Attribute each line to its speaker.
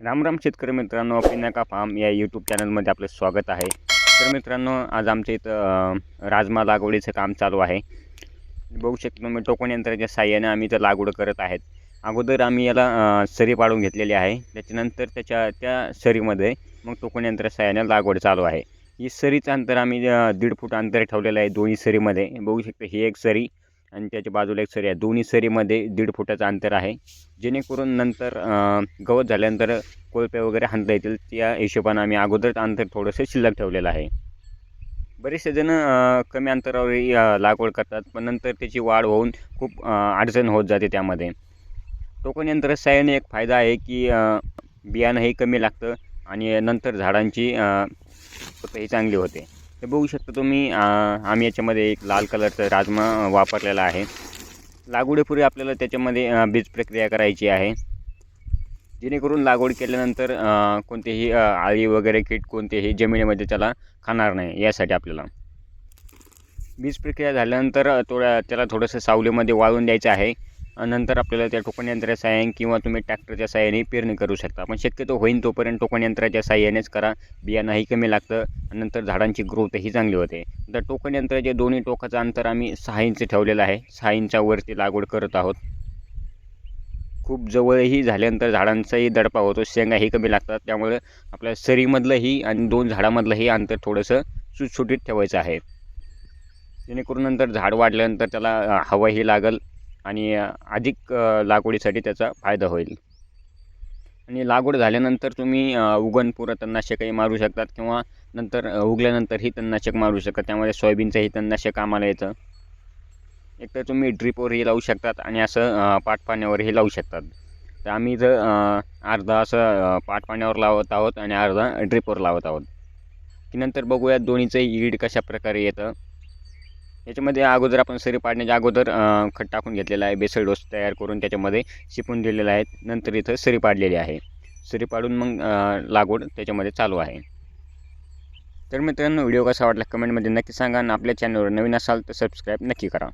Speaker 1: राम राम शेतकरी मित्रांनो पिनाका फार्म या यूट्यूब चॅनलमध्ये आपलं स्वागत आहे. तर मित्रांनो आज आमच्या इथं राजमा लागवडीचं काम चालू आहे. बघू शकतो तुम्ही टोकन यंत्राच्या साह्याने आम्ही इथं लागवड करत आहेत. अगोदर आम्ही याला सरी पाडून घेतलेली आहे. त्याच्यानंतर त्याच्या त्या सरीमध्ये मग टोकन यंत्राच्या साह्याने लागवड चालू आहे. ही सरीचं अंतर आम्ही दीड फूट अंतर ठेवलेलं आहे दोन्ही सरीमध्ये. बघू शकतो ही एक सरी आणि त्याच्या बाजूला एक सरी आहे. दोन्ही सरीमध्ये दीड फुटाचं अंतर आहे. जेणेकरून नंतर गवत झाल्यानंतर कोळपे वगैरे हाणता येतील. त्या हिशोबानं आम्ही अगोदरच अंतर थोडंसं शिल्लक ठेवलेलं आहे. बरेचसे जण कमी अंतरावरही लागवड करतात. पण नंतर त्याची वाढ होऊन खूप अडचण होत जाते त्यामध्ये. टोकन यंत्रसायाने एक फायदा आहे की बियाणं बियाणंही कमी लागतं आणि नंतर झाडांची अ, ही चांगली होते. हे बघू शकता तुम्ही आम्ही याच्यामध्ये एक लाल कलरचा राजमा वापरलेला आहे. लागवडीपूर्वी आपल्याला त्याच्यामध्ये बीज प्रक्रिया करायची आहे. जेणेकरून लागवड केल्यानंतर कोणतेही आळी वगैरे कीट कोणतेही जमिनीमध्ये त्याला खाणार नाही यासाठी आपल्याला. बीज प्रक्रिया झाल्यानंतर थोड्या त्याला थोडंसं सावलीमध्ये वाळून द्यायचं आहे. नंतर आपल्याला त्या टोकन यंत्राच्या साह्याने किंवा तुम्ही ट्रॅक्टरच्या साह्याने पेरणी करू शकता. पण शक्यतो होईन तोपर्यंत टोकन यंत्राच्या साह्यानेच करा. बियाणंही कमी लागतं. नंतर झाडांची ग्रोथही चांगली होते. तर टोकन यंत्राचे दोन्ही टोकाचं अंतर आम्ही सहा इंच ठेवलेलं आहे. सहा इंचावरती लागवड करत आहोत. खूप जवळही झाल्यानंतर झाडांचाही दडपा होतो. शेंगाही कमी लागतात. त्यामुळे आपल्या सरीमधलंही आणि दोन झाडामधलंही अंतर थोडंसं सुटसुटीत ठेवायचं आहे. जेणेकरून नंतर झाड वाढल्यानंतर त्याला हवाही लागल. आणि अधिक लागवडीसाठी त्याचा फायदा होईल. आणि लागवड झाल्यानंतर तुम्ही अ, उगणपूर्व तणनाशकही मारू शकतात किंवा नंतर उगल्यानंतरही तणनाशक मारू शकतात. त्यामध्ये सोयाबीनचंही तणनाशक आम्हाला येतं. एकतर तुम्ही ड्रिपवरही लावू शकतात आणि असं पाटपाण्यावरही लावू शकतात. तर आम्ही जर अर्धा असं पाटपाण्यावर लावत आहोत आणि अर्धा ड्रिपवर लावत आहोत. की नंतर बघूयात दोन्हीचंही ईड कशा प्रकारे येतं. याच्यामध्ये अगोदर आपण सरी पाडण्याच्या अगोदर खट खत टाकून घेतलेला आहे. बेसळ डोस तयार करून त्याच्यामध्ये शिपून दिलेला आहे. नंतर इथं सरी पाडलेली आहे. सरी पाडून मग लागवड त्याच्यामध्ये चालू आहे. तर मित्रांनो व्हिडिओ कसा वाटला कमेंटमध्ये नक्की सांगा आणि आपल्या चॅनलवर नवीन असाल तर सबस्क्राईब नक्की करा.